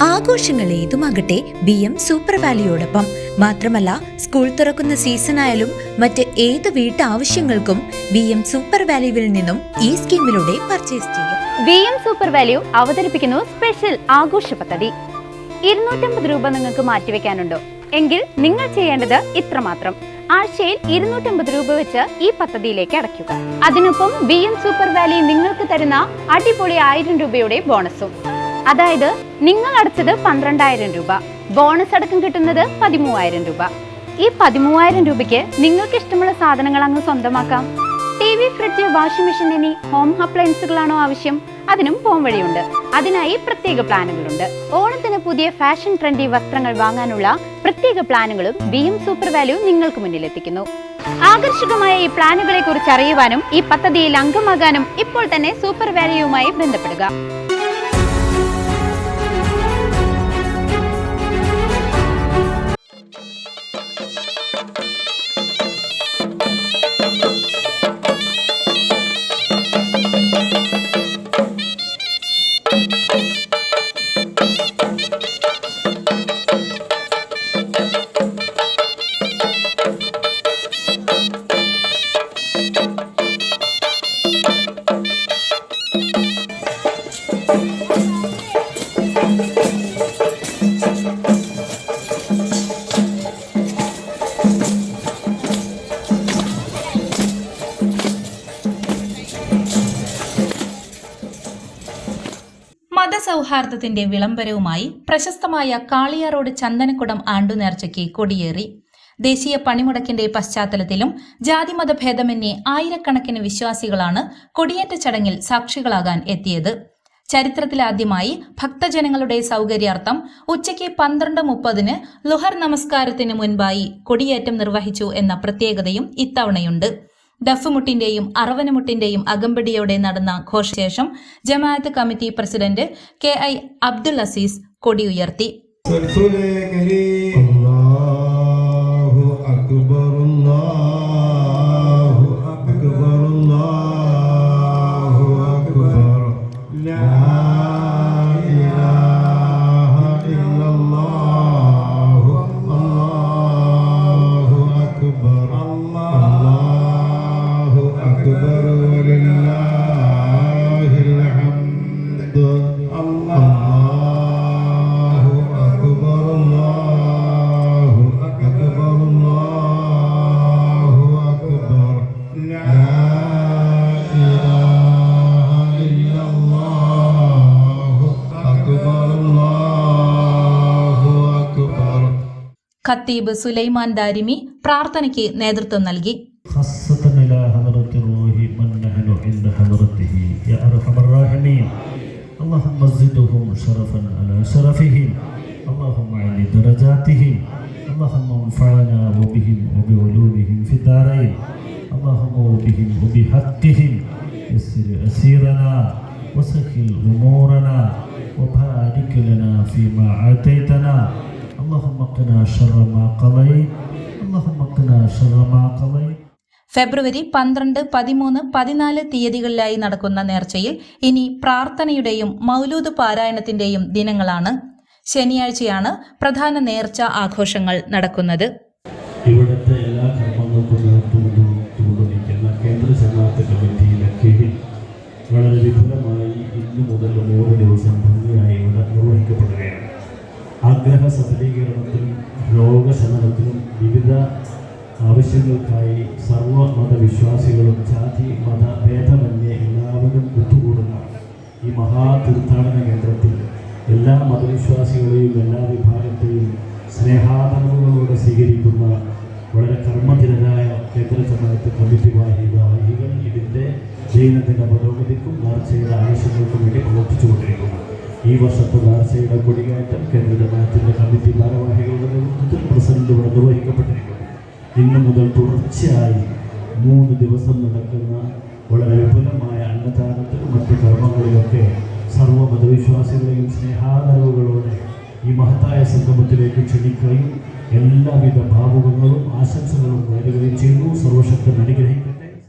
ആഘോഷങ്ങൾ ഏതുമാകട്ടെ B M super വാലിയോടൊപ്പം. മാത്രമല്ല സ്കൂൾ തുറക്കുന്ന സീസണായാലും മറ്റ് ഏത് വീട്ടാവശ്യങ്ങൾക്കും ബി എം സൂപ്പർ വാല്യുവിൽ നിന്നും ഈ സ്കീമിലൂടെ പർച്ചേസ് ചെയ്യാം. ബി എം സൂപ്പർ വാല്യൂ അവതരിപ്പിക്കുന്നു സ്പെഷ്യൽ ആഘോഷ പദ്ധതി. ഇരുന്നൂറ്റമ്പത് രൂപ നിങ്ങൾക്ക് മാറ്റിവെക്കാനുണ്ടോ? എങ്കിൽ നിങ്ങൾ ചെയ്യേണ്ടത് ഇത്രമാത്രം. ആഴ്ചയിൽ ഇരുന്നൂറ്റമ്പത് രൂപ വെച്ച് ഈ പദ്ധതിയിലേക്ക് അടയ്ക്കുക. അതിനൊപ്പം ബി എം സൂപ്പർ വാലി നിങ്ങൾക്ക് തരുന്ന അടിപൊളി ആയിരം രൂപയുടെ ബോണസും. അതായത് നിങ്ങൾ അടച്ചത് പന്ത്രണ്ടായിരം രൂപ. ബോണസ് അടക്കം കിട്ടുന്നത് പതിമൂവായിരം രൂപ. ഈ പതിമൂവായിരം രൂപയ്ക്ക് നിങ്ങൾക്ക് ഇഷ്ടമുള്ള സാധനങ്ങൾ അങ്ങ് സ്വന്തമാക്കാം. T V fridge washing machine എന്നീ ഹോം അപ്ലയൻസുകളാണോ ആവശ്യം? അതിനും പോം വഴിയുണ്ട്. അതിനായി പ്രത്യേക പ്ലാനുകളുണ്ട്. ഓണത്തിന് പുതിയ ഫാഷൻ ട്രെൻഡി വസ്ത്രങ്ങൾ വാങ്ങാനുള്ള പ്രത്യേക പ്ലാനുകളും ബി എം സൂപ്പർ വാല്യൂ നിങ്ങൾക്ക് മുന്നിലെത്തിക്കുന്നു ആകർഷകമായ ഈ പ്ലാനുകളെ കുറിച്ച് അറിയുവാനും ഈ പദ്ധതിയിൽ അംഗമാകാനും ഇപ്പോൾ തന്നെ സൂപ്പർ വാല്യൂവുമായി ബന്ധപ്പെടുക. മതസൗഹാർദ്ദത്തിന്റെ വിളംബരവുമായി പ്രശസ്തമായ കാളിയാറോഡ് ചന്ദനക്കുടം ആണ്ടുനേർച്ചയ്ക്ക് കൊടിയേറി. ദേശീയ പണിമുടക്കിന്റെ പശ്ചാത്തലത്തിലും ജാതിമത ഭേദമന്യേ ആയിരക്കണക്കിന് വിശ്വാസികളാണ് കൊടിയേറ്റ ചടങ്ങിൽ സാക്ഷികളാകാൻ എത്തിയത്. ചരിത്രത്തിലാദ്യമായി ഭക്തജനങ്ങളുടെ സൗകര്യാർത്ഥം ഉച്ചയ്ക്ക് പന്ത്രണ്ട് മുപ്പതിന് ലുഹർ നമസ്കാരത്തിന് മുൻപായി കൊടിയേറ്റം നിർവഹിച്ചു എന്ന പ്രത്യേകതയും ഇത്തവണയുണ്ട്. ദഫുമുട്ടിന്റെയും അറവനമുട്ടിന്റെയും അകമ്പടിയോടെ നടന്ന ഘോഷശേഷം ജമാഅത്ത് committee president K I Abdul Aziz കൊടി ഖത്തീബ് സുലൈമാൻ ദാരിമി പ്രാർത്ഥനയ്ക്ക് നേതൃത്വം നൽകി خاصة إلى حضرة الروح من نحن عند حضرته يا أرحم الراحمين اللهم زدهم شرفا على شرفهم اللهم علي درجاتهم اللهم انفعنا وبهم وبعلومهم في الدارين اللهم وبهم وبحقهم يسر أسيرنا وسهل أمورنا وبارك لنا فيما آتيتنا اللهم قنا شر ما قضيت اللهم قنا شر ما قضيت ഫെബ്രുവരി പന്ത്രണ്ട് പതിമൂന്ന് പതിനാല് തീയതികളിലായി നടക്കുന്ന നേർച്ചയിൽ ഇനി പ്രാർത്ഥനയുടെയും മൗലൂദ് പാരായണത്തിന്റെയും ദിനങ്ങളാണ് ശനിയാഴ്ചയാണ് പ്രധാന നേർച്ച ആഘോഷങ്ങൾ നടക്കുന്നത് ഇവിടുത്തെ എല്ലാ കർമ്മങ്ങൾക്കും നേതൃത്വം കൊണ്ടുനിൽക്കുന്ന കേന്ദ്ര ജമാഅത്ത് കമ്മിറ്റിയിലെ കീഴിൽ വളരെ വിപുലമായി ഇന്നു മുതൽ മൂന്ന് ദിവസം ആഗ്രഹ സഫലീകരണത്തിനും രോഗശമനത്തിനും വിവിധ ആവശ്യങ്ങൾക്കായി സർവ മതവിശ്വാസികളും ജാതി മത ഭേദമന്യേ എല്ലാവരും ഒത്തുകൂടുന്ന ഈ മഹാതീർത്ഥാടന കേന്ദ്രത്തിൽ എല്ലാ മതവിശ്വാസികളെയും എല്ലാ വിഭാഗത്തെയും സ്നേഹാദരവുകളോടെ സ്വീകരിക്കുന്ന വളരെ കർമ്മധിരരായ കേന്ദ്ര ജമാഅത്ത് കമ്മിറ്റി വാഹികൾ ഇതിന്റെ ജീവനത്തിന്റെ പുരോഗതിക്കും വളർച്ചയുടെ ആവശ്യങ്ങൾക്കും വേണ്ടി പ്രവർത്തിച്ചുകൊണ്ടിരിക്കുന്നു. ഈ വർഷത്തെ ആർച്ചയുടെ കൊടികയറ്റം കേന്ദ്ര ജമാഅത്തിന്റെ കമ്മിറ്റി ഭാരവാഹികളുടെ നേതൃത്വത്തിൽ പ്രസിഡന്റ് ഇവിടെ നിർവഹിക്കപ്പെട്ടിരിക്കുന്നു ഇന്നു മുതൽ തുടർച്ചയായി മൂന്ന് ദിവസം നടക്കുന്ന വളരെ വിപുലമായ അന്നദാനത്തിലും മറ്റു കർമ്മങ്ങളിലൊക്കെ സർവ സ്നേഹാദരവുകളോടെ ഈ മഹത്തായ സംഗമത്തിലേക്ക് ക്ഷണിക്കുകയും എല്ലാവിധ ഭാവുകങ്ങളും ആശംസകളും നേരുകയും ചെയ്യുന്നു സർവശക്തൻ അനുഗ്രഹിക്കും